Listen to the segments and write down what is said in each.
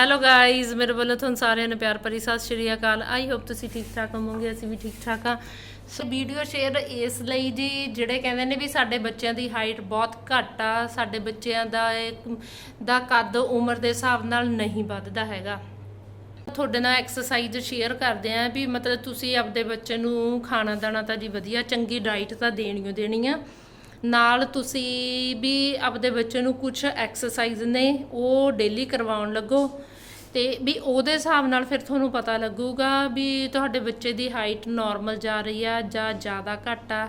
Hello guys ਮੇਰੇ ਵੱਲੋਂ ਤੁਹਾਨੂੰ ਸਾਰਿਆਂ ਨੂੰ ਪਿਆਰ ਭਰੀ ਸਤਿ ਸ਼੍ਰੀ ਅਕਾਲ ਆਈ ਹੋਪ ਤੁਸੀਂ ਠੀਕ ਠਾਕ ਹੋਵੋਗੇ ਅਸੀਂ ਵੀ ਠੀਕ ਠਾਕ ਆ ਸੋ ਵੀਡੀਓ ਸ਼ੇਅਰ ਇਸ ਲਈ ਜੀ ਜਿਹੜੇ ਕਹਿੰਦੇ ਨੇ ਵੀ ਸਾਡੇ ਬੱਚਿਆਂ ਦੀ ਹਾਈਟ ਬਹੁਤ ਘੱਟ ਆ ਸਾਡੇ ਬੱਚਿਆਂ ਦਾ ਦਾ ਕੱਦ ਉਮਰ ਦੇ ਹਿਸਾਬ ਨਾਲ ਨਹੀਂ ਵੱਧਦਾ ਹੈਗਾ ਤੁਹਾਡੇ ਨਾਲ ਐਕਸਰਸਾਈਜ਼ ਸ਼ੇਅਰ ਕਰਦੇ ਆਂ ਵੀ ਮਤਲਬ ਤੁਸੀਂ ਆਪਦੇ ਬੱਚੇ ਨੂੰ ਖਾਣਾ ਦਾਣਾ ਤਾਂ ਜੀ ਵਧੀਆ ਚੰਗੀ ਡਾਈਟ ਤਾਂ ਦੇਣੀ ਓ ਦੇਣੀ ਆ ਨਾਲ ਤੁਸੀਂ ਵੀ ਆਪਦੇ ਬੱਚੇ ਨੂੰ ਕੁਝ ਐਕਸਰਸਾਈਜ਼ ਨੇ ਉਹ ਡੇਲੀ ਕਰਵਾਉਣ ਲੱਗੋ ਤੇ ਵੀ ਉਹਦੇ ਹਿਸਾਬ ਨਾਲ ਫਿਰ ਤੁਹਾਨੂੰ ਪਤਾ ਲੱਗੂਗਾ ਵੀ ਤੁਹਾਡੇ ਬੱਚੇ ਦੀ ਹਾਈਟ ਨਾਰਮਲ ਜਾ ਰਹੀ ਆ ਜਾਂ ਜ਼ਿਆਦਾ ਘੱਟ ਆ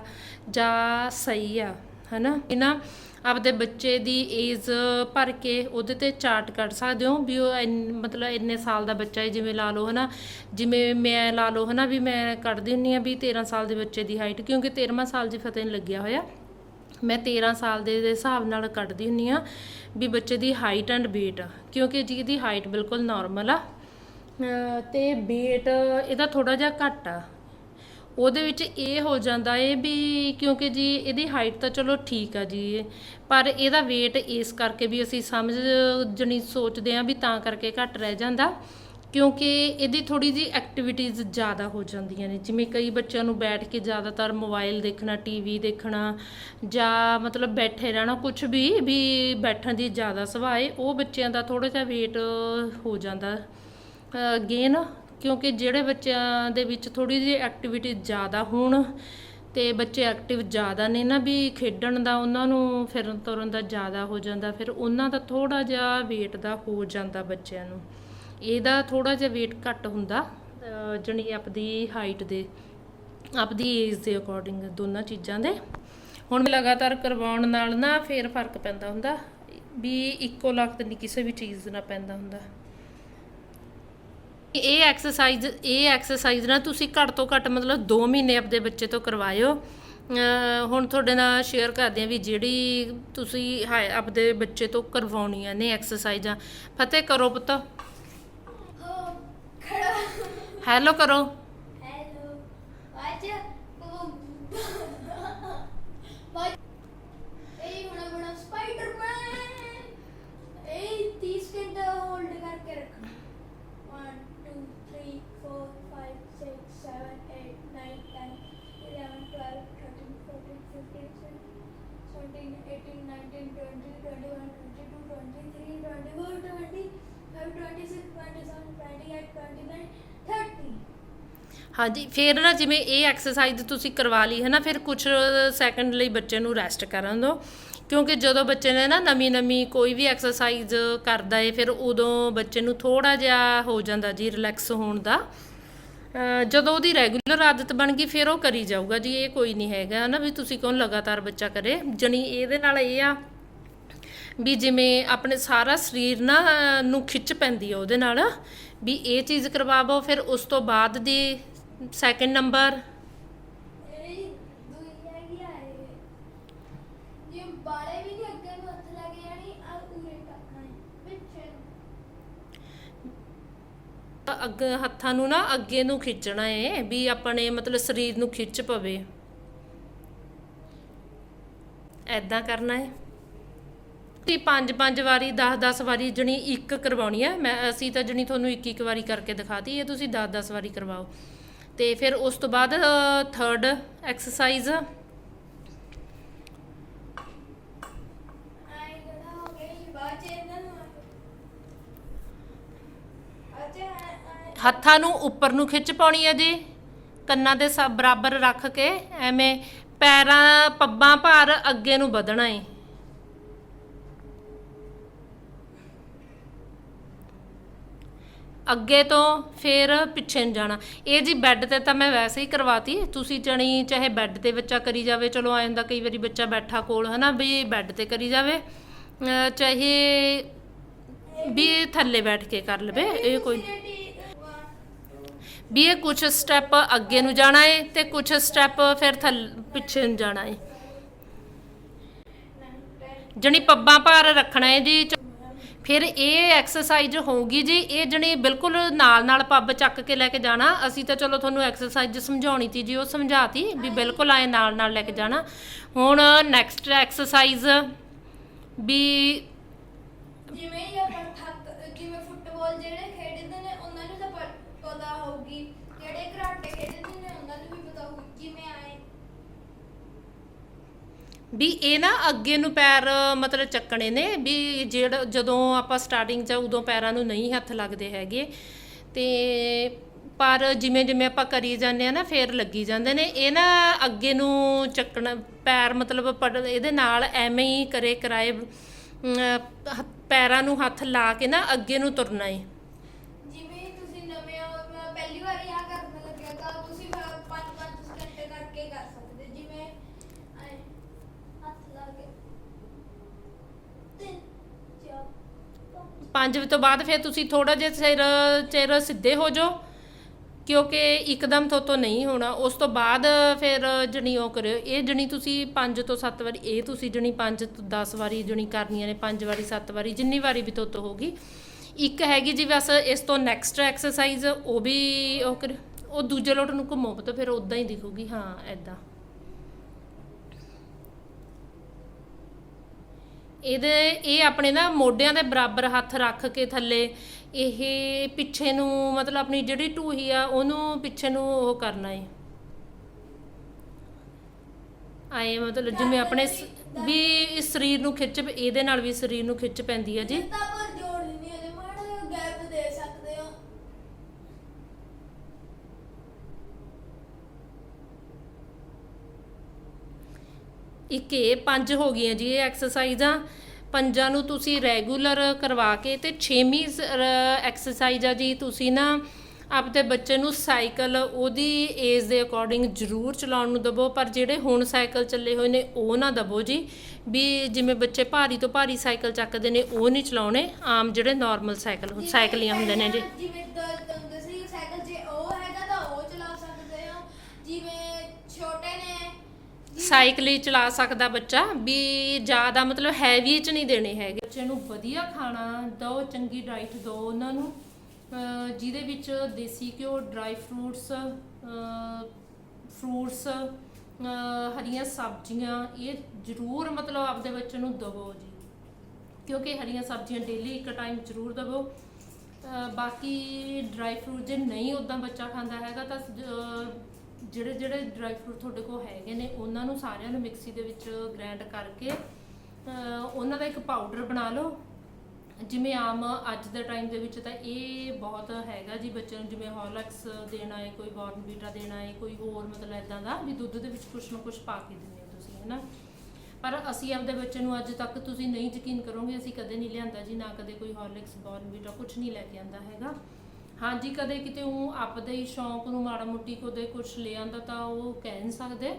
ਜਾਂ ਸਹੀ ਆ, ਹਨਾ? ਇਹਨਾਂ ਆਪਦੇ ਬੱਚੇ ਦੀ ਏਜ ਭਰ ਕੇ ਉਹਦੇ ਤੇ ਚਾਰਟ ਕੱਢ ਸਕਦੇ ਹੋ ਵੀ ਉਹ ਇੰਨ- ਮਤਲਬ ਇੰਨੇ ਸਾਲ ਦਾ ਬੱਚਾ ਹੈ, ਜਿਵੇਂ ਲਾ ਲਓ, ਹਨਾ? ਜਿਵੇਂ ਮੈਂ ਲਾ ਲਓ, ਹਨਾ? ਵੀ ਮੈਂ ਕੱਢਦੀ ਹੁੰਨੀ ਆ ਵੀ 13 ਸਾਲ ਦੇ ਬੱਚੇ ਦੀ ਹਾਈਟ ਕਿਉਂਕਿ 13ਵਾਂ ਸਾਲ ਜੀ ਫਤਿਹ ਨੂੰ ਲੱਗਿਆ ਹੋਇਆ। ਮੈਂ 13 ਸਾਲ ਦੇ ਦੇ ਹਿਸਾਬ ਨਾਲ ਕੱਢਦੀ ਹੁੰਨੀ ਆ ਵੀ ਬੱਚੇ ਦੀ ਹਾਈਟ ਐਂਡ weight, ਕਿਉਂਕਿ ਜੀ ਜਿਹਦੀ ਹਾਈਟ ਬਿਲਕੁਲ ਨਾਰਮਲ ਆ, ਅਹ ਤੇ weight ਇਹਦਾ ਥੋੜਾ ਜਿਹਾ ਘੱਟ ਆ। ਉਹਦੇ ਵਿੱਚ ਇਹ ਹੋ ਜਾਂਦਾ ਏ ਵੀ ਕਿਉਂਕਿ ਜੀ ਇਹਦੀ ਹਾਈਟ ਤਾਂ ਚਲੋ ਠੀਕ ਆ ਜੀ, ਪਰ ਇਹਦਾ weight ਇਸ ਕਰਕੇ ਵੀ ਅਸੀਂ ਸਮਝ ਜਣੀ ਸੋਚਦੇ ਆ ਵੀ ਤਾਂ ਕਰਕੇ ਘੱਟ ਰਹਿ ਜਾਂਦਾ। ਕਿਉਂਕਿ ਇਹਦੀ ਥੋੜੀ ਜੀ ਐਕਟੀਵਿਟੀਜ਼ ਜ਼ਿਆਦਾ ਹੋ ਜਾਂਦੀਆਂ ਨੇ। ਜਿਵੇਂ ਕਈ ਬੱਚਿਆਂ ਨੂੰ ਬੈਠ ਕੇ ਜ਼ਿਆਦਾਤਰ ਮੋਬਾਈਲ ਦੇਖਣਾ ਟੀਵੀ ਦੇਖਣਾ ਜਾਂ ਮਤਲਬ ਬੈਠੇ ਰਹਿਣਾ ਕੁਝ ਵੀ ਵੀ ਬੈਠਣ ਦੀ ਜ਼ਿਆਦਾ ਸੁਭਾਅ ਉਹ ਬੱਚਿਆਂ ਦਾ ਥੋੜਾ ਜਿਹਾ weight ਹੋ ਜਾਂਦਾ। ਗੇਨ ਕਿਉਂਕਿ ਜਿਹੜੇ ਬੱਚਿਆਂ ਦੇ ਵਿੱਚ ਥੋੜੀ ਜਿਹੀ ਐਕਟੀਵਿਟੀ ਜ਼ਿਆਦਾ ਹੋਣ ਤੇ ਬੱਚੇ ਐਕਟਿਵ ਜ਼ਿਆਦਾ ਨੇ ਨਾ, ਵੀ ਖੇਡਣ ਦਾ ਉਹਨਾਂ ਨੂੰ ਫਿਰਨ ਤੁਰਨ ਦਾ ਜ਼ਿਆਦਾ ਹੋ ਜਾਂਦਾ, ਫਿਰ ਉਹਨਾਂ ਦਾ ਥੋੜਾ ਜਿਹਾ weight ਦਾ ਹੋ ਜਾਂਦਾ ਬੱਚਿਆਂ ਨੂੰ। ਇਹਦਾ ਥੋੜਾ ਜਿਹਾ weight ਘੱਟ ਹੁੰਦਾ, ਅਹ ਜਣੀ ਆਪਦੀ ਹਾਈਟ ਦੇ, ਆਪਦੀ ਏਜ ਦੇ ਅਕੋਰਡਿੰਗ ਦੋਨਾਂ ਚੀਜ਼ਾਂ ਦੇ। ਹੁਣ ਲਗਾਤਾਰ ਕਰਵਾਉਣ ਨਾਲ ਨਾ ਫੇਰ ਫ਼ਰਕ ਪੈਂਦਾ ਹੁੰਦਾ, ਵੀ ਇੱਕੋ ਲਖਤ ਨਹੀਂ ਕਿਸੇ ਵੀ ਚੀਜ਼ ਨਾਲ ਪੈਂਦਾ ਹੁੰਦਾ। ਇਹ ਐਕਸਰਸਾਈਜ਼ ਇਹ ਐਕਸਰਸਾਈਜ਼ ਨਾ ਤੁਸੀਂ ਘੱਟ ਤੋਂ ਘੱਟ ਮਤਲਬ 2 ਮਹੀਨੇ ਆਪਦੇ ਬੱਚੇ ਤੋਂ ਕਰਵਾਇਓ। ਅਹ ਹੁਣ ਤੁਹਾਡੇ ਨਾਲ ਸ਼ੇਅਰ ਕਰਦੇ ਆ ਵੀ ਜਿਹੜੀ ਤੁਸੀਂ ਆਪਦੇ ਬੱਚੇ ਤੋਂ ਕਰਵਾਉਣੀਆਂ ਨੇ ਐਕਸਰਸਾਈਜ਼ਾਂ ਫਤਿਹ ਕਰੋ ਪੁੱਤ। ਹੈਲੋ ਕਰੋ ਹੈਲੋ ਅੱਜ ਉਹ 28 29 30 ਹਾਂਜੀ, ਫਿਰ ਨਾ ਜਿਵੇਂ ਇਹ ਐਕਸਰਸਾਈਜ਼ ਤੁਸੀਂ ਕਰਵਾ ਲਈ ਹੈ ਨਾ, ਫਿਰ ਕੁਝ ਸੈਕਿੰਡ ਲਈ ਬੱਚੇ ਨੂੰ ਰੈਸਟ ਕਰਨ ਦਿਓ। ਕਿਉਂਕਿ ਜਦੋਂ ਬੱਚੇ ਨੇ ਨਾ ਨਵੀਂ ਨਵੀਂ ਕੋਈ ਵੀ ਐਕਸਰਸਾਈਜ਼ ਕਰਦਾ ਏ, ਫਿਰ ਉਦੋਂ ਬੱਚੇ ਨੂੰ ਥੋੜਾ ਜਿਹਾ ਹੋ ਜਾਂਦਾ ਜੀ ਰਿਲੈਕਸ ਹੋਣ ਦਾ। ਜਦੋਂ ਉਹਦੀ ਰੈਗੂਲਰ ਆਦਤ ਬਣ ਗਈ, ਫਿਰ ਉਹ ਕਰੀ ਜਾਊਗਾ ਜੀ, ਇਹ ਕੋਈ ਨਹੀਂ ਹੈਗਾ ਨਾ ਵੀ ਤੁਸੀਂ ਕੌਣ ਲਗਾਤਾਰ ਬੱਚਾ ਕਰੇ। ਜਣੀ ਇਹਦੇ ਨਾਲ ਇਹ ਆ ਵੀ ਜਿਵੇਂ ਆਪਣੇ ਸਾਰਾ ਸਰੀਰ ਨਾ ਨੂੰ ਖਿੱਚ ਪੈਂਦੀ ਆ ਉਹਦੇ ਨਾਲ ਵੀ ਇਹ ਚੀਜ਼ ਕਰਵਾਵੋ ਫਿਰ ਉਸ ਤੋਂ ਬਾਅਦ ਦੀ ਸੈਕਿੰਡ ਨੰਬਰ। ਅੱਗੇ ਹੱਥਾਂ ਨੂੰ ਨਾ। ਅੱਗੇ ਨੂੰ ਖਿੱਚਣਾ ਏ ਵੀ ਆਪਣੇ ਮਤਲਬ ਸਰੀਰ ਨੂੰ ਖਿੱਚ ਪਵੇ। ਐਦਾਂ ਕਰਨਾ ਏ। ਤੇ ਪੰਜ ਪੰਜ ਵਾਰੀ 10 10 ਵਾਰੀ ਜਣੀ ਇੱਕ ਕਰਵਾਉਣੀ ਹੈ ਮੈਂ, ਅਸੀਂ ਤਾਂ ਜਣੀ ਤੁਹਾਨੂੰ ਇੱਕ ਇੱਕ ਵਾਰੀ ਕਰਕੇ ਦਿਖਾਤੀ, ਇਹ ਤੁਸੀਂ 10 10 ਵਾਰੀ ਕਰਵਾਓ। ਤੇ ਫਿਰ ਉਸ ਤੋਂ ਬਾਅਦ ਥਰਡ ਐਕਸਰਸਾਈਜ਼ ਹੱਥਾਂ ਨੂੰ ਉੱਪਰ ਨੂੰ ਖਿੱਚ ਪਾਉਣੀ ਹੈ ਜੀ। ਕੰਨਾਂ ਦੇ ਸਭ ਬਰਾਬਰ ਰੱਖ ਕੇ, ਐਵੇਂ ਪੈਰਾਂ, ਪੱਬਾਂ ਭਾਰ ਅੱਗੇ ਨੂੰ ਵਧਣਾ ਏ। ਅੱਗੇ ਤੋਂ ਫਿਰ ਪਿੱਛੇ ਨੂੰ ਜਾਣਾ। ਇਹ ਜੀ ਬੈੱਡ ਤੇ ਤਾਂ ਮੈਂ ਵੈਸੇ ਹੀ ਕਰਵਾਤੀ। ਤੁਸੀਂ ਜਣੀ ਚਾਹੇ ਬੈੱਡ ਤੇ ਬੱਚਾ ਕਰੀ ਜਾਵੇ, ਚਲੋ ਆ ਜਾਂਦਾ ਕਈ ਵਾਰੀ ਬੱਚਾ ਬੈਠਾ ਕੋਲ, ਹਨਾ, ਵੀ ਬੈੱਡ ਤੇ ਕਰੀ ਜਾਵੇ। ਚਾਹੇ ਵੀ ਥੱਲੇ ਬੈਠ ਕੇ ਕਰ ਲਵੇ, ਇਹ ਕੋਈ ਵੀ ਇਹ ਕੁਝ ਸਟੈਪ ਅੱਗੇ ਨੂੰ ਜਾਣਾ ਹੈ ਤੇ ਕੁਝ ਸਟੈਪ ਫਿਰ ਥੱਲੇ, ਪਿੱਛੇ ਨੂੰ ਜਾਣਾ ਹੈ ਜਣੀ ਪੱਬਾਂ ਭਾਰ ਰੱਖਣਾ ਹੈ ਜੀ ਫਿਰ ਇਹ ਐਕਸਰਸਾਈਜ਼ ਹੋਊਗੀ ਜੀ ਇਹ ਜਣੀ ਬਿਲਕੁਲ ਨਾਲ ਨਾਲ ਪੱਬ ਚੱਕ ਕੇ ਲੈ ਕੇ ਜਾਣਾ। ਅਸੀਂ ਤਾਂ ਚਲੋ ਤੁਹਾਨੂੰ ਐਕਸਰਸਾਈਜ਼ ਸਮਝਾਉਣੀ ਤੀ ਜੀ ਉਹ ਸਮਝਾਤੀ ਵੀ ਬਿਲਕੁਲ ਆਏ ਨਾਲ ਨਾਲ ਲੈ ਕੇ ਜਾਣਾ। ਹੁਣ ਨੈਕਸਟ ਐਕਸਰਸਾਈਜ਼ ਵੀ ਜਿਵੇਂ ਹੀ ਆਪਾਂ ਜਿਵੇਂ ਫੁੱਟਬਾਲ ਫੁੱਟਬਾਲ ਜਿਹੜੇ ਖੇਡਦੇ ਨੇ ਉਹਨਾਂ ਨੂੰ ਤਾਂ ਪ- ਪਤਾ ਹੋਊਗੀ ਜਿਹੜੇ ਕਰਾਟੇ ਖੇਡਦੇ ਨੇ ਉਹਨਾਂ ਨੂੰ ਵੀ ਪਤਾ ਹੋਊ ਜਿਵੇਂ ਆਏ ਵੀ ਇਹ ਨਾ ਅੱਗੇ ਨੂੰ ਪੈਰ, ਮਤਲਬ ਚੱਕਣੇ ਨੇ ਵੀ ਜਿਹੜਾ ਜਦੋਂ ਆਪਾਂ ਸਟਾਰਟਿੰਗ 'ਚ ਉਦੋਂ ਪੈਰਾਂ ਨੂੰ ਨਹੀਂ ਹੱਥ ਲੱਗਦੇ ਹੈਗੇ। ਤੇ ਪਰ ਜਿਵੇਂ ਜਿਵੇਂ ਆਪਾਂ ਕਰੀ ਜਾਂਦੇ ਆ ਨਾ, ਫੇਰ ਲੱਗੀ ਜਾਂਦੇ ਨੇ। ਇਹ ਨਾ ਅੱਗੇ ਨੂੰ ਚੱਕਣਾ, ਪੈਰ ਮਤਲਬ ਪੜ- ਇਹਦੇ ਨਾਲ ਐਵੇਂ ਹੀ ਕਰੇ ਕਰਾਏ ਪੈਰਾਂ ਨੂੰ ਹੱਥ ਲਾ ਕੇ ਨਾ ਅੱਗੇ ਨੂੰ ਤੁਰਨਾ ਏ। 5 ਤੋਂ ਬਾਅਦ ਫਿਰ ਤੁਸੀਂ ਥੋੜਾ ਜਿਹਾ ਸਿਰ ਚਿਰ ਸਿੱਧੇ ਹੋ ਜਾਓ, ਕਿਉਂਕਿ ਇੱਕਦਮ ਤੋਂ ਤੋਂ ਨਹੀਂ ਹੋਣਾ। ਉਸ ਤੋਂ ਬਾਅਦ ਫਿਰ ਜਣੀ ਉਹ ਕਰਿਓ। ਇਹ ਜਣੀ ਤੁਸੀਂ ਪੰਜ ਤੋਂ ਸੱਤ ਵਾਰੀ, ਇਹ ਤੁਸੀਂ ਜਣੀ ਪੰਜ ਤੋਂ 10 ਵਾਰੀ ਜਣੀ ਕਰਨੀਆਂ ਨੇ, ਪੰਜ ਵਾਰੀ, ਸੱਤ ਵਾਰੀ, ਜਿੰਨੀ ਵਾਰੀ ਵੀ ਤੋਂ ਤੋਂ ਹੋਗੀ ਇੱਕ ਹੈਗੀ ਜੀ ਬਸ ਇਸ ਤੋਂ ਨੈਕਸਟ ਐਕਸਰਸਾਈਜ਼ ਉਹ ਵੀ ਉਹ ਕਰਿਓ। ਉਹ ਦੂਜੇ ਲੋਟ ਨੂੰ ਘੁਮਾਓ ਤਾਂ ਫਿਰ ਉਦਾਂ ਹੀ ਦਿਖੂਗੀ। ਹਾਂ ਐਦਾਂ ਇਹਦੇ, ਇਹ ਆਪਣੇ ਨਾ ਮੋਢਿਆਂ ਦੇ ਬਰਾਬਰ ਹੱਥ ਰੱਖ ਕੇ ਥੱਲੇ ਇਹ ਪਿੱਛੇ ਨੂੰ, ਮਤਲਬ ਆਪਣੀ ਜਿਹੜੀ ਢੂਹੀ ਆ, ਉਹਨੂੰ ਪਿੱਛੇ ਨੂੰ ਉਹ ਕਰਨਾ ਹੈ ਆਏ ਮਤਲਬ ਜਿਵੇਂ ਆਪਣੇ ਸ- ਵੀ ਇਸ ਸਰੀਰ ਨੂੰ ਖਿੱਚ, ਇਹਦੇ ਨਾਲ ਵੀ ਸਰੀਰ ਨੂੰ ਖਿੱਚ ਪੈਂਦੀ ਹੈ ਜੀ ਤਾਂ ਪਰ ਜੋੜ ਨਹੀਂ ਉਹਦੇ ਮਾੜਾ ਜਿਹਾ ਗੈਪ ਦੇ ਸਕਦੇ ਹੋ ਇੱਕ ਇਹ ਪੰਜ ਹੋ ਗਈਆਂ ਜੀ ਇਹ ਐਕਸਰਸਾਈਜ਼ਾਂ ਪੰਜਾਂ ਨੂੰ ਤੁਸੀਂ ਰੈਗੂਲਰ ਕਰਵਾ ਕੇ ਤੇ ਛੇਵੀਂ ਐਕਸਰਸਾਈਜ਼ ਆ ਜੀ ਤੁਸੀਂ ਨਾ ਆਪਦੇ ਬੱਚੇ ਨੂੰ ਸਾਈਕਲ ਉਹਦੀ ਏਜ ਦੇ ਅਕੋਰਡਿੰਗ ਜ਼ਰੂਰ ਚਲਾਉਣ ਨੂੰ ਦਵੋ ਪਰ ਜਿਹੜੇ ਹੁਣ ਸਾਈਕਲ ਚੱਲੇ ਹੋਏ ਨੇ ਉਹ ਨਾ ਦਵੋ ਜੀ। ਵੀ ਜਿਵੇਂ ਬੱਚੇ ਭਾਰੀ ਤੋਂ ਭਾਰੀ ਸਾਈਕਲ ਚੱਕਦੇ ਨੇ ਉਹ ਨਹੀਂ ਚਲਾਉਣੇ ਆਮ ਜਿਹੜੇ ਨਾਰਮਲ ਸਾਈਕਲ ਸਾਈਕਲੀਆਂ ਹੁੰਦੇ ਨੇ ਜੀ। ਜਿਵੇਂ ਸਾਈਕਲ ਹੀ ਚਲਾ ਸਕਦਾ ਬੱਚਾ, ਵੀ ਜ਼ਿਆਦਾ ਮਤਲਬ ਹੈਵੀ ਚ ਨਹੀਂ ਦੇਣੇ ਹੈਗੇ। ਬੱਚੇ ਨੂੰ ਵਧੀਆ ਖਾਣਾ ਦਿਓ ਚੰਗੀ ਡਾਈਟ ਦਿਓ ਉਹਨਾਂ ਨੂੰ ਜਿਹਦੇ ਵਿੱਚ ਦੇਸੀ ਘਿਓ ਡਰਾਈ ਫਰੂਟਸ ਫਰੂਟਸ ਹਰੀਆਂ ਸਬਜ਼ੀਆਂ, ਇਹ ਜ਼ਰੂਰ ਮਤਲਬ ਆਪਦੇ ਬੱਚੇ ਨੂੰ ਦਵੋ ਜੀ। ਕਿਉਂਕਿ ਹਰੀਆਂ ਸਬਜ਼ੀਆਂ ਡੇਲੀ ਇੱਕ ਟਾਈਮ ਜ਼ਰੂਰ ਦਵੋ। ਬਾਕੀ ਡਰਾਈ ਫਰੂਟ ਜੇ ਨਹੀਂ ਉਦਾਂ ਬੱਚਾ ਖਾਂਦਾ ਹੈਗਾ ਤਾਂ ਜਿਹੜੇ ਜਿਹੜੇ ਡਰਾਈ ਫਰੂਟ ਤੁਹਾਡੇ ਕੋਲ ਹੈਗੇ ਨੇ, ਉਹਨਾਂ ਨੂੰ ਸਾਰਿਆਂ ਨੂੰ ਮਿਕਸੀ ਦੇ ਵਿੱਚ ਗ੍ਰਾਈਂਡ ਕਰਕੇ ਉਹਨਾਂ ਦਾ ਇੱਕ ਪਾਊਡਰ ਬਣਾ ਲਓ। ਜਿਵੇਂ ਆਮ ਅੱਜ ਦੇ ਟਾਈਮ ਦੇ ਵਿੱਚ ਤਾਂ ਇਹ ਬਹੁਤ ਹੈਗਾ ਜੀ ਬੱਚਿਆਂ ਨੂੰ, ਜਿਵੇਂ ਹਾਰਲਿਕਸ ਦੇਣਾ ਹੈ ਕੋਈ ਬੋਰਨਵੀਟਾ ਦੇਣਾ ਹੈ ਕੋਈ ਹੋਰ ਮਤਲਬ ਇਦਾਂ ਦਾ, ਵੀ ਦੁੱਧ ਦੇ ਵਿੱਚ ਕੁਛ ਨਾ ਕੁਛ ਪਾ ਕੇ ਦਿੰਦੇ ਹੋ ਤੁਸੀਂ, ਹੈਨਾ। ਪਰ ਅਸੀਂ ਆਪਦੇ ਬੱਚੇ ਨੂੰ ਅੱਜ ਤੱਕ ਤੁਸੀਂ ਨਹੀਂ ਯਕੀਨ ਕਰੋਗੇ, ਅਸੀਂ ਕਦੇ ਨਹੀਂ ਲਿਆਂਦਾ ਜੀ, ਨਾ ਕਦੇ ਕੋਈ ਹਾਰਲਿਕਸ ਬੋਰਨਵੀਟਾ ਕੁਛ ਨਹੀਂ ਲੈ ਕੇ ਆਂਦਾ ਹੈਗਾ। ਹਾਂਜੀ, ਕਦੇ ਕਿਤੇ ਉਹ ਆਪਦੇ ਹੀ ਸ਼ੌਂਕ ਨੂੰ ਮਾੜਾ ਮੁੱਟੀ ਕੋਦੇ ਕੁਛ ਲੈ ਆਂਦਾ ਤਾਂ ਉਹ ਕਹਿ ਨਹੀਂ ਸਕਦੇ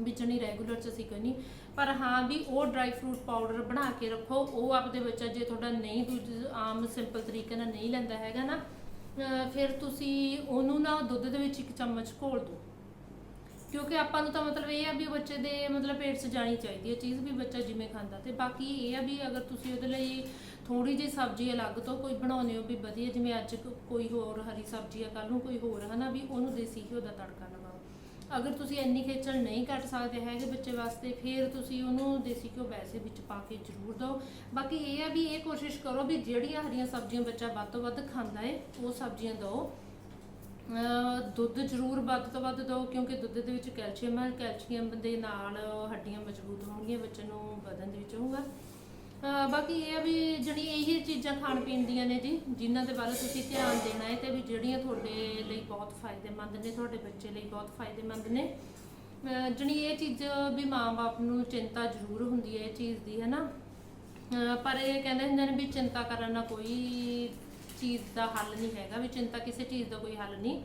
ਵਿੱਚ ਨਹੀਂ ਰੈਗੂਲਰ ਚ ਅਸੀਂ ਕੋਈ ਪਰ ਹਾਂ ਵੀ ਉਹ ਡਰਾਈ ਫਰੂਟ ਪਾਊਡਰ ਬਣਾ ਕੇ ਰੱਖੋ, ਉਹ ਆਪਦੇ ਬੱਚਾ ਜੇ ਤੁਹਾਡਾ ਨਹੀਂ ਦੂਜ- ਆਮ ਸਿੰਪਲ ਤਰੀਕੇ ਨਾਲ ਨਹੀਂ ਲੈਂਦਾ ਹੈਗਾ ਨਾ ਫਿਰ ਤੁਸੀਂ ਉਹਨੂੰ ਨਾ ਦੁੱਧ ਦੇ ਵਿੱਚ ਇੱਕ ਚਮਚ ਘੋਲ ਦਿਓ। ਕਿਉਂਕਿ ਆਪਾਂ ਨੂੰ ਤਾਂ ਮਤਲਬ ਇਹ ਆ ਵੀ ਬੱਚੇ ਦੇ ਮਤਲਬ ਪੇਟ 'ਚ ਜਾਣੀ ਚਾਹੀਦੀ ਹੈ ਚੀਜ਼ ਵੀ ਬੱਚਾ ਜਿਵੇਂ ਖਾਂਦਾ ਤੇ ਬਾਕੀ ਇਹ ਆ ਵੀ ਅਗਰ ਤੁਸੀਂ ਉਹਦੇ ਲਈ ਥੋੜੀ ਜਿਹੀ ਸਬਜ਼ੀ ਅਲੱਗ ਤੋਂ ਕੋਈ ਬਣਾਉਂਦੇ ਹੋ ਵੀ ਵਧੀਆ, ਜਿਵੇਂ ਅੱਜ ਕੋ- ਕੋਈ ਹੋਰ ਹਰੀ ਸਬਜ਼ੀ ਆ ਕੱਲ ਨੂੰ ਕੋਈ ਹੋਰ ਹਨਾ, ਵੀ ਉਹਨੂੰ ਦੇਸੀ ਘਿਓ ਦਾ ਤੜਕਾ ਲਗਾਓ। ਅਗਰ ਤੁਸੀਂ ਇੰਨੀ ਖੇਚਲ ਨਹੀਂ ਕੱਟ ਸਕਦੇ ਹੈਗੇ ਬੱਚੇ ਵਾਸਤੇ, ਫਿਰ ਤੁਸੀਂ ਉਹਨੂੰ ਦੇਸੀ ਘਿਓ ਵੈਸੇ ਵਿੱਚ ਪਾ ਕੇ ਜ਼ਰੂਰ ਦਿਓ। ਬਾਕੀ ਇਹ ਆ ਵੀ ਇਹ ਕੋਸ਼ਿਸ਼ ਕਰੋ ਵੀ ਜਿਹੜੀਆਂ ਹਰੀਆਂ ਸਬਜ਼ੀਆਂ ਬੱਚਾ ਵੱਧ ਤੋਂ ਵੱਧ ਖਾਂਦਾ ਏ, ਉਹ ਸਬਜ਼ੀਆਂ ਦਿਓ। ਅਹ ਦੁੱਧ ਜ਼ਰੂਰ ਵੱਧ ਤੋਂ ਵੱਧ ਦਿਓ, ਕਿਉਂਕਿ ਦੁੱਧ ਦੇ ਵਿੱਚ ਕੈਲਸ਼ੀਅਮ ਹੈ ਕੈਲਸ਼ੀਅਮ ਦੇ ਨਾਲ ਹੱਡੀਆਂ ਮਜ਼ਬੂਤ ਹੋਣਗੀਆਂ, ਬੱਚੇ ਨੂੰ ਵਧਣ ਦੇ ਵਿੱਚ ਹੋਊਗਾ। ਅਹ ਬਾਕੀ ਇਹ ਆ ਵੀ ਜਿਹੜੀ ਇਹੀ ਚੀਜ਼ਾਂ ਖਾਣ ਪੀਣ ਦੀਆਂ ਨੇ ਜੀ, ਜਿਨ੍ਹਾਂ ਦੇ ਬਾਰੇ ਤੁਸੀਂ ਧਿਆਨ ਦੇਣਾ ਹੈ ਤੇ ਵੀ ਜਿਹੜੀਆਂ ਤੁਹਾਡੇ ਲਈ ਬਹੁਤ ਫਾਇਦੇਮੰਦ ਨੇ, ਤੁਹਾਡੇ ਬੱਚੇ ਲਈ ਬਹੁਤ ਫਾਇਦੇਮੰਦ ਨੇ। ਅਹ ਜਿਹੜੀ ਇਹ ਚੀਜ਼ ਵੀ ਮਾਂ-ਬਾਪ ਨੂੰ ਚਿੰਤਾ ਜ਼ਰੂਰ ਹੁੰਦੀ ਹੈ ਇਹ ਚੀਜ਼ ਦੀ, ਹੈ ਨਾ? ਅਹ ਪਰ ਇਹ ਕਹਿੰਦੇ ਹੁੰਦੇ ਨੇ ਵੀ ਚਿੰਤਾ ਕਰਨ ਨਾਲ ਕੋਈ ਚੀਜ਼ ਦਾ ਹੱਲ ਨਹੀਂ ਹੈਗਾ, ਵੀ ਚਿੰਤਾ ਕਿਸੇ ਚੀਜ਼ ਦਾ ਕੋਈ ਹੱਲ ਨਹੀਂ।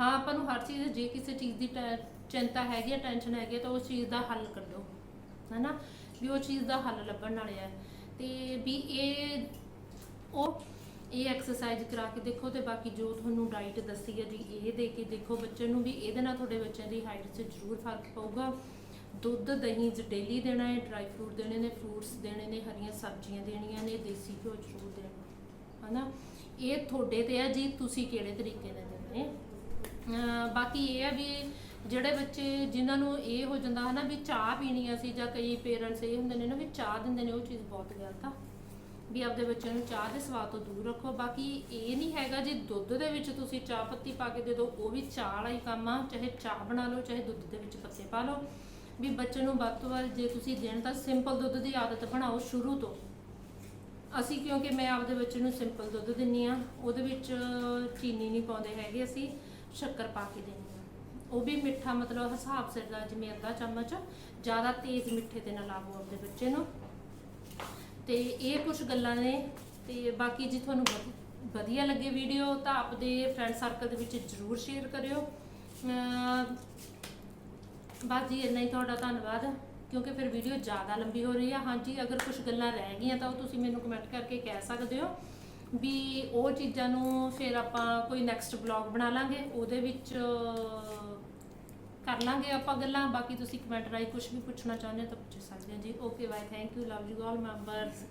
ਹਾਂ, ਆਪਾਂ ਨੂੰ ਹਰ ਚੀਜ਼, ਜੇ ਕਿਸੇ ਚੀਜ਼ ਦੀ ਟੈ- ਚਿੰਤਾ ਹੈਗੀ ਹੈ ਟੈਨਸ਼ਨ ਹੈਗੀ ਹੈ ਤਾਂ ਉਸ ਚੀਜ਼ ਦਾ ਹੱਲ ਕੱਢੋ ਹੈਨਾ ਵੀ ਉਹ ਚੀਜ਼ ਦਾ ਹੱਲ ਲੱਭਣ ਵਾਲੇ ਆ। ਤੇ ਵੀ ਇਹ ਉਹ ਇਹ ਐਕਸਰਸਾਈਜ਼ ਕਰਾ ਕੇ ਦੇਖੋ ਤੇ ਬਾਕੀ ਜੋ ਤੁਹਾਨੂੰ ਡਾਈਟ ਦੱਸੀ ਹੈ ਜੀ ਇਹ ਦੇ ਕੇ ਦੇਖੋ ਬੱਚੇ ਨੂੰ ਵੀ ਇਹਦੇ ਨਾਲ ਤੁਹਾਡੇ ਬੱਚਿਆਂ ਦੀ ਹਾਈਟ 'ਚ ਜ਼ਰੂਰ ਫ਼ਰਕ ਪਊਗਾ। ਦੁੱਧ, ਦਹੀਂ ਚ ਡੇਲੀ ਦੇਣਾ ਹੈ ਡਰਾਈ ਫਰੂਟ ਦੇਣੇ ਨੇ ਫਰੂਟਸ ਦੇਣੇ ਨੇ, ਹਰੀਆਂ ਸਬਜ਼ੀਆਂ ਦੇਣੀਆਂ ਨੇ, ਦੇਸੀ ਘਿਓ ਜ਼ਰੂਰ ਦੇਣਾ, ਹਨਾ? ਇਹ ਤੁਹਾਡੇ ਤੇ ਆ ਜੀ, ਤੁਸੀਂ ਕਿਹੜੇ ਤਰੀਕੇ ਨਾਲ ਦੇਣੇ? ਬਾਕੀ ਇਹ ਆ ਵੀ ਜਿਹੜੇ ਬੱਚੇ ਜਿਨ੍ਹਾਂ ਨੂੰ ਇਹ ਹੋ ਜਾਂਦਾ ਹੈ ਨਾ ਵੀ ਚਾਹ ਪੀਣੀ ਆ ਸੀ ਜਾਂ ਕਈ ਪੇਰੈਂਟਸ ਇਹ ਹੁੰਦੇ ਨੇ ਨਾ ਵੀ ਚਾਹ ਦਿੰਦੇ ਨੇ, ਉਹ ਚੀਜ਼ ਬਹੁਤ ਗਲਤ ਆ। ਵੀ ਆਪਦੇ ਬੱਚਿਆਂ ਨੂੰ ਚਾਹ ਦੇ ਸਵਾਦ ਤੋਂ ਦੂਰ ਰੱਖੋ। ਬਾਕੀ ਇਹ ਨਹੀਂ ਹੈਗਾ ਜੇ ਦੁੱਧ ਦੇ ਵਿੱਚ ਤੁਸੀਂ ਚਾਹ ਪੱਤੀ ਪਾ ਕੇ ਦੇ ਦਿਓ ਉਹ ਵੀ ਚਾਹ ਵਾਲਾ ਹੀ ਕੰਮ ਆ। ਚਾਹੇ ਚਾਹ ਬਣਾ ਲਓ, ਚਾਹੇ ਦੁੱਧ ਦੇ ਵਿੱਚ ਪੱਤੇ ਪਾ ਲਓ। ਵੀ ਬੱਚੇ ਨੂੰ ਵੱਧ ਤੋਂ ਵੱਧ ਜੇ ਤੁਸੀਂ ਦੇਣ ਤਾਂ ਸਿੰਪਲ ਦੁੱਧ ਦੀ ਆਦਤ ਬਣਾਓ ਸ਼ੁਰੂ ਤੋਂ। ਅਸੀਂ ਕਿਉਂਕਿ ਮੈਂ ਆਪਦੇ ਬੱਚੇ ਨੂੰ ਸਿੰਪਲ ਦੁੱਧ ਦਿੰਨੀ ਆ, ਉਹਦੇ ਵਿੱਚ ਚੀਨੀ ਨਹੀਂ ਪਾਉਂਦੇ ਹੈਗੇ ਅਸੀਂ, ਸ਼ੱਕਰ ਪਾ ਕੇ ਦਿੰਦੇ ਆ। ਉਹ ਵੀ ਮਿੱਠਾ ਮਤਲਬ ਹਿਸਾਬ ਸਿਰ ਦਾ ਜਿਵੇਂ ਅੱਧਾ ਚਮਚ ਜ਼ਿਆਦਾ ਤੇਜ਼ ਮਿੱਠੇ ਤੇ ਨਾ ਲਾਵੋ ਆਪਦੇ ਬੱਚੇ ਨੂੰ। ਤੇ ਇਹ ਕੁਝ ਗੱਲਾਂ ਨੇ ਤੇ ਬਾਕੀ ਜੀ ਤੁਹਾਨੂੰ ਵਧੀਆ ਲੱਗੇ ਵੀਡੀਓ ਤਾਂ ਆਪਦੇ ਫਰੈਂਡ ਸਰਕਲ ਦੇ ਵਿੱਚ ਜਰੂਰ ਸ਼ੇਅਰ ਕਰਿਓ। ਅਮ ਬਸ ਜੀ, ਇੰਨਾ ਹੀ ਤੁਹਾਡਾ ਧੰਨਵਾਦ, ਕਿਉਂਕਿ ਫਿਰ ਵੀਡੀਓ ਜ਼ਿਆਦਾ ਲੰਬੀ ਹੋ ਰਹੀ ਆ। ਹਾਂਜੀ, ਅਗਰ ਕੁਝ ਗੱਲਾਂ ਰਹਿ ਗਈਆਂ ਤਾਂ ਉਹ ਤੁਸੀਂ ਮੈਨੂੰ ਕਮੈਂਟ ਕਰਕੇ ਕਹਿ ਸਕਦੇ ਹੋ ਵੀ ਉਹ ਚੀਜ਼ਾਂ ਨੂੰ ਫਿਰ ਆਪਾਂ ਕੋਈ ਨੈਕਸਟ ਬਲੌਗ ਬਣਾ ਲਾਂਗੇ। ਉਹਦੇ ਵਿੱਚ ਕਰ ਲਾਂਗੇ ਆਪਾਂ ਗੱਲਾਂ, ਬਾਕੀ ਤੁਸੀਂ ਕਮੈਂਟ ਰਾਹੀਂ ਕੁਝ ਵੀ ਪੁੱਛਣਾ ਚਾਹੁੰਦੇ ਹੋ ਤਾਂ ਪੁੱਛ ਸਕਦੇ ਹੋ ਜੀ। Okay bye thank you love you all members